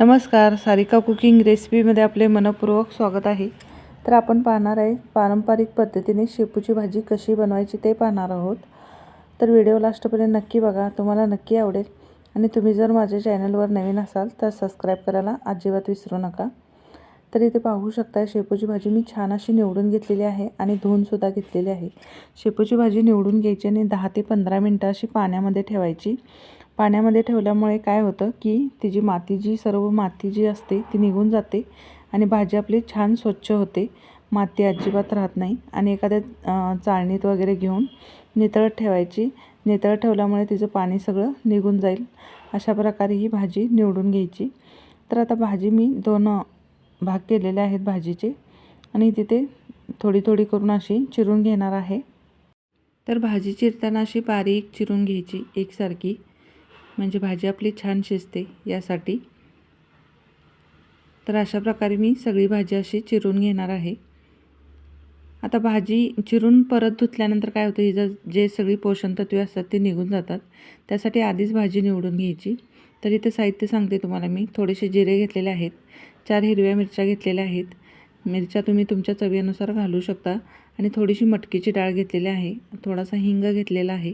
नमस्कार सारिका कुकिंग रेसिपीमध्ये आपले मनपूर्वक स्वागत आहे. तर आपण पाहणार आहे पारंपरिक पद्धतीने शेपूची भाजी कशी बनवायची ते पाहणार आहोत. तर व्हिडिओ लास्टपर्यंत नक्की बघा तुम्हाला नक्की आवडेल. आणि तुम्ही जर माझ्या चॅनलवर नवीन असाल तर सबस्क्राईब करायला अजिबात विसरू नका. तर इथे पाहू शकता शेपूची भाजी मी छान अशी निवडून घेतलेली आहे आणि धुवूनसुद्धा घेतलेली आहे. शेपूची भाजी निवडून घ्यायची आणि दहा ते पंधरा मिनटं अशी पाण्यामध्ये ठेवायची. पाण्यामध्ये ठेवल्यामुळे काय होतं की तिची माती जी सर्व माती जी असते ती निघून जाते आणि भाजी आपली छान स्वच्छ होते. माती अजिबात राहत नाही आणि एखाद्या चाळणीत वगैरे घेऊन नितळत ठेवायची. नितळत ठेवल्यामुळे तिचं पाणी सगळं निघून जाईल. अशा प्रकारे ही भाजी निवडून घ्यायची. तर आता भाजी मी दोन भाग केलेले आहेत भाजीचे. आणि तिथे थोडी थोडी करून अशी चिरून घेणार आहे. तर भाजी चिरताना अशी बारीक चिरून घ्यायची एकसारखी. म्हणजे भाजी आपली छान शिजते यासाठी. तर अशा प्रकारे मी सगळी भाजी अशी चिरून घेणार आहे. आता भाजी चिरून परत धुतल्यानंतर काय होतं हिचं जे सगळी पोषणतत्वे असतात ते निघून जातात. त्यासाठी आधीच भाजी निवडून घ्यायची. तर इथे साहित्य सांगते तुम्हाला मी. थोडेसे जिरे घेतलेले आहेत. चार हिरव्या मिरच्या घेतलेल्या आहेत. मिरच्या तुम्ही तुमच्या चवीनुसार घालू शकता. आणि थोडीशी मटकीची डाळ घेतलेली आहे. थोडासा हिंग घेतलेला आहे.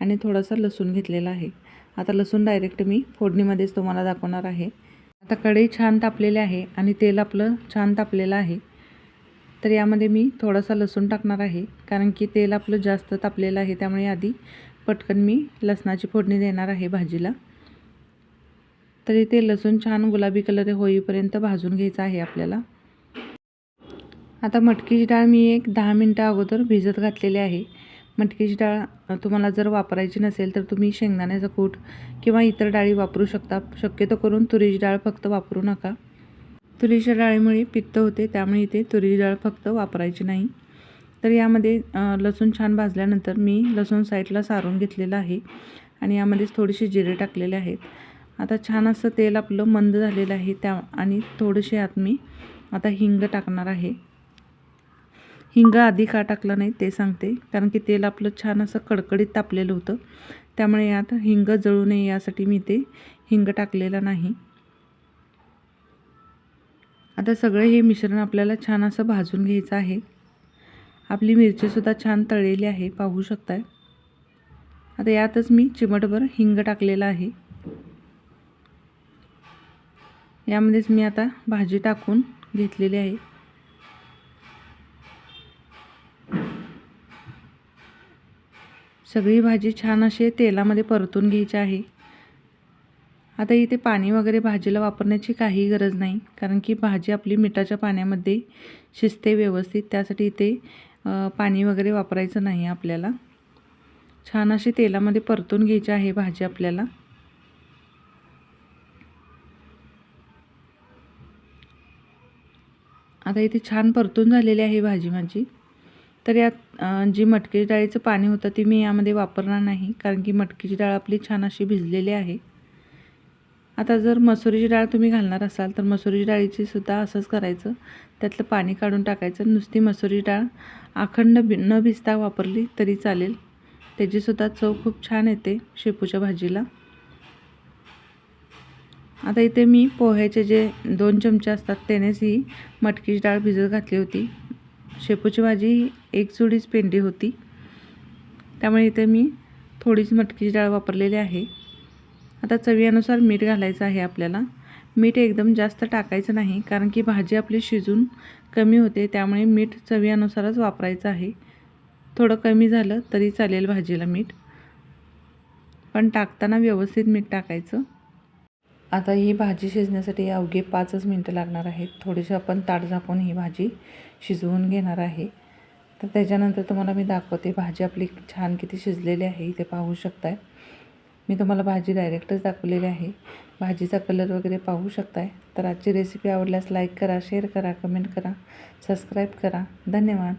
आणि थोडासा लसूण घेतलेला आहे. आता लसूण डायरेक्ट मी फोडणीमध्येच तुम्हाला दाखवणार आहे. आता कढई छान तापलेले आहे आणि तेल आपलं छान तापलेलं आहे. तर यामध्ये मी थोडासा लसूण टाकणार आहे. कारण की तेल आपलं जास्त तापलेलं आहे. त्यामुळे आधी पटकन मी लसणाची फोडणी देणार आहे भाजीला. तर इथे लसूण छान गुलाबी कलर होईपर्यंत भाजून घ्यायचं आहे आपल्याला. आता मटकीची डाळ मी एक दहा मिनटं अगोदर भिजत घातलेली आहे. मटकीची डाळ तुम्हाला जर वापरायची नसेल तर तुम्ही शेंगदाण्याचा कूट किंवा इतर डाळी वापरू शकता. शक्यतो करून तुरीची डाळ फक्त वापरू नका. तुरीच्या डाळीमुळे पित्त होते त्यामुळे इथे तुरीची डाळ फक्त वापरायची नाही. तर यामध्ये लसूण छान भाजल्यानंतर मी लसूण साईडला सारून घेतलेलं आहे आणि यामध्येच थोडीशी जिरे टाकलेले आहेत. आता छान असं तेल आपलं मंद झालेलं आहे त्या आणि थोडेसे आत मी आता हिंग टाकणार आहे. हिंग आधी का टाकलं नाही ते सांगते कारण की तेल आपलं छान असं कडकडीत तापलेलं होतं. त्यामुळे यात हिंग जळू नये यासाठी मी ते हिंग टाकलेलं नाही. आता सगळं हे मिश्रण आपल्याला छान असं भाजून घ्यायचं आहे. आपली मिरचीसुद्धा छान तळलेली आहे पाहू शकताय. आता यातच मी चिमटभर हिंग टाकलेलं आहे. यामध्येच मी आता भाजी टाकून घेतलेली आहे. सगळी भाजी छान असे तेलामध्ये परतून घ्यायची आहे. आता इथे पाणी वगैरे भाजीला वापरण्याची काही गरज नाही कारण की भाजी आपली मिठाच्या पाण्यामध्ये शिजते व्यवस्थित त्यासाठी इथे पाणी वगैरे वापरायचं नाही आपल्याला. छान अशी तेलामध्ये परतून घ्यायची आहे भाजी आपल्याला. आता इथे छान परतून झालेली आहे भाजी माझी. तर यात जी मटकीची डाळीचं पाणी होतं ती मी यामध्ये वापरणार नाही कारण की मटकीची डाळ आपली छान अशी भिजलेली आहे. आता जर मसुरीची डाळ तुम्ही घालणार असाल तर मसुरीची डाळीची सुद्धा असंच करायचं. त्यातलं पाणी काढून टाकायचं. नुसती मसुरी डाळ अखंड भि न भिजता वापरली तरी चालेल. त्याचीसुद्धा चव खूप छान येते शेपूच्या भाजीला. आता इथे मी पोह्याचे जे दोन चमचे असतात त्यानेच ही मटकीची डाळ भिजत घातली होती. शेपूची भाजी एक चुडीच पेंडी होती. त्यामुळे इथे मी थोडीच मटकीची डाळ वापरलेली आहे. आता चवीनुसार मीठ घालायचं आहे आपल्याला. मीठ एकदम जास्त टाकायचं नाही कारण की भाजी आपली शिजून कमी होते त्यामुळे मीठ चवीनुसारच वापरायचं आहे. थोडं कमी झालं तरी चालेल भाजीला मीठ. पण टाकताना व्यवस्थित मीठ टाकायचं. आता ही भाजी शिजण्यासाठी अवघे पाचच मिनटं लागणार आहेत. थोडीशी आपण ताट झाकून ही भाजी शिजवून घेणार आहे. तर त्याच्यानंतर तुम्हाला मी दाखवते भाजी आपली छान किती शिजलेली आहे इथे पाहू शकताय. मी तुम्हाला भाजी डायरेक्टच दाखवलेली आहे. भाजीचा कलर वगैरे पाहू शकताय. तर आजची रेसिपी आवडल्यास लाईक करा शेअर करा कमेंट करा सबस्क्राईब करा. धन्यवाद.